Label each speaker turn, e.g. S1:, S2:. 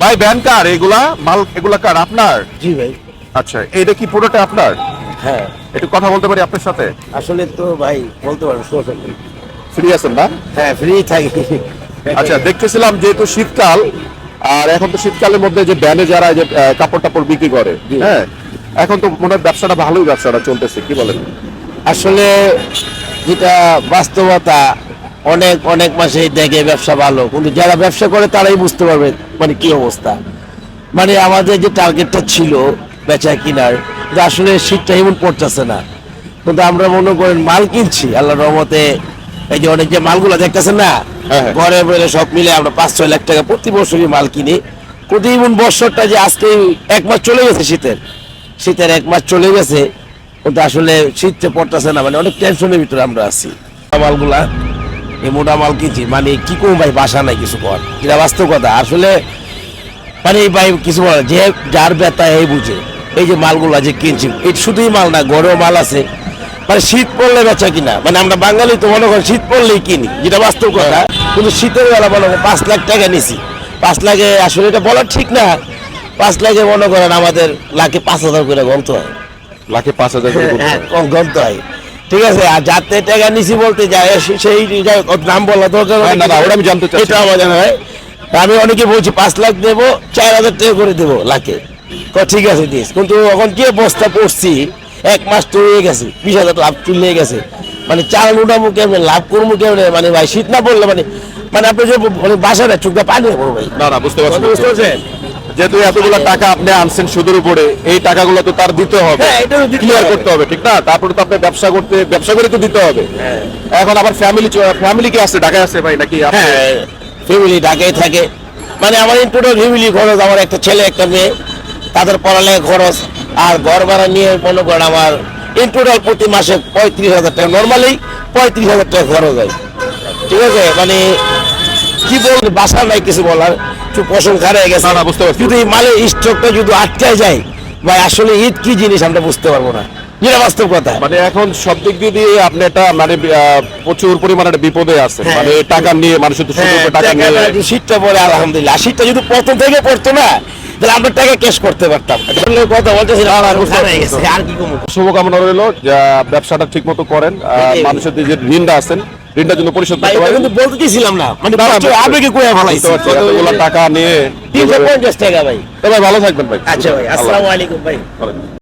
S1: ভাই ভ্যান কার? এগুলা? মাল এগুলা কার? আপনার?
S2: জি ভাই।
S1: আচ্ছা এইটা কি পুরোটা আপনার?
S2: হ্যাঁ।
S1: একটু কথা বলতে পারি আপনার সাথে?
S2: আসলে তো ভাই বলতে পারেন
S1: ফ্রি আছেন না?
S2: হ্যাঁ ফ্রি থাকি।
S1: আচ্ছা দেখতেছিলাম যেহেতু শীতকাল আর এখন তো শীতকালের মধ্যে যে ব্যানে যারা যে কাপড় টাপড় বিক্রি করে। হ্যাঁ এখন তো মনে হয় ব্যবসাটা ভালোই ব্যবসাটা চলতেছে কি বলেন?
S2: আসলে যেটা বাস্তবতা অনেক অনেক মাসে দেখে ব্যবসা ভালো। কিন্তু যারা ব্যবসা করে তারাই বুঝতে পারবে মানে কি অবস্থা। মানে আমাদের যে টার্গেটটা ছিল বেচা কিনার যে আসলে শীতটা এমন পড়তেছে না। কিন্তু আমরা মনে করেন মাল কিনছি আল্লাহ রহমতে। এই যে অনেক যে মালগুলো দেখতেছেন না
S1: হ্যাঁ, হ্যাঁ।
S2: ঘরে বলে সব মিলে আমরা পাঁচ ছয় লাখ টাকা প্রতি বছরই মাল কিনি। প্রতি এমন বছরটা যে আজকে এক মাস চলে গেছে শীতের। শীতের এক মাস চলে গেছে কিন্তু আসলে শীতটা পড়তেছে না মানে অনেক টেনশনের ভিতরে আমরা আছি। মালগুলা এই মোটা মাল কিনছি মানে কি করব ভাই বাসা নাই কিছু কর? এটা বাস্তব কথা। আসলে মানে ভাই কিছু বলে যে যার ব্যথা এই বুঝে। এই যে মালগুলো যে কিনছি এই শুধুই মাল না গরম মাল আছে। মানে শীত পড়লে বেচা কিনা। মানে আমরা বাঙালি তো মনে করি শীত পড়লেই কিনি যেটা বাস্তব কথা। কিন্তু শীতের বেলা মনে করেন পাঁচ লাখ টাকা নিছি। পাঁচ লাখে আসলে এটা বলা ঠিক না। পাঁচ লাখে মনে করেন আমাদের লাখে পাঁচ হাজার করে গন্ত হয়।
S1: লাখে পাঁচ হাজার করে
S2: হ্যাঁ
S1: হয়।
S2: গন্ত হয়। ঠিক আছে আর যাতে টাকা নিছি বলতে যায় সেই নাম বলা দরকার
S1: হ্যাঁ, না, ওটা আমি জানতে চাচ্ছি।
S2: এটা আমার জানা হয় আমি অনেকে বলছি পাঁচ লাখ দেবো চার হাজার টাকা করে দেবো লাখে। ঠিক আছে দিস। কিন্তু এখন কি বস্তা পড়ছি এক মাস তো হয়ে গেছে বিশ হাজার লাভ চলে গেছে। মানে চাল উঠাবো কেমনে লাভ করব কেমনে? মানে ভাই শীত না পড়লে মানে মানে আপনি যে মানে বাসাটা চুকটা পানি পড়ো ভাই
S1: না না বুঝতে পারছি
S2: বুঝতে পারছেন?
S1: যেহেতু এতগুলো টাকা আপনি আনছেন সুদের উপরে এই টাকাগুলো তো তার দিতে হবে।
S2: হ্যাঁ,
S1: ক্লিয়ার করতে হবে ঠিক না? তারপরে তো আপনি ব্যবসা করতে ব্যবসা করে তো দিতে হবে।
S2: হ্যাঁ।
S1: এখন আবার ফ্যামিলি ফ্যামিলি কি আছে? ঢাকায় আছে ভাই নাকি
S2: হ্যাঁ ফ্যামিলি ঢাকায় থাকে। মানে আমার টোটাল ফ্যামিলি খরচ আমার একটা ছেলে একটা মেয়ে তাদের পড়ালেখা খরচ আর ঘর ভাড়া নিয়ে মনে করেন আমার ইন টোটাল প্রতি মাসে পঁয়ত্রিশ হাজার টাকা। নর্মালি পঁয়ত্রিশ হাজার টাকা খরচ হয়। ঠিক আছে? মানে বাসা নাই কিছু বলার একটু পশম খারাপ গেছে।
S1: না, বুঝতে পারছি।
S2: যদি মালের স্টকটা যদি আটকায় যায় ভাই আসলে ঈদ কি জিনিস আমরা বুঝতে পারব না। যেটা বাস্তব কথা।
S1: মানে এখন সব দিক দিয়ে আপনি একটা মানে প্রচুর পরিমাণে একটা বিপদে আছে
S2: হ্যাঁ।
S1: মানে টাকা নিয়ে মানুষের তো সুদের উপরে টাকা নিয়ে
S2: শীতটা পরে আলহামদুলিল্লাহ। শীতটা যদি প্রথম থেকে পড়তো না তাহলে আমরা টাকা ক্যাশ করতে পারতাম। কথা বলতেছি হয়ে
S1: শুভকামনা রইল যা ব্যবসাটা ঠিক মতো করেন মানুষের যে ঋণটা আছেন ঋণটা জন্য পরিশোধ করতে
S2: এটা কিন্তু বলতে চাইছিলাম না মানে আবেগে কোয়া ফেলাইছি।
S1: এতগুলো টাকা নিয়ে
S2: তিনশো পঞ্চাশ টাকা ভাই।
S1: তবে ভালো থাকবেন ভাই।
S2: আচ্ছা ভাই আসসালামু আলাইকুম ভাই।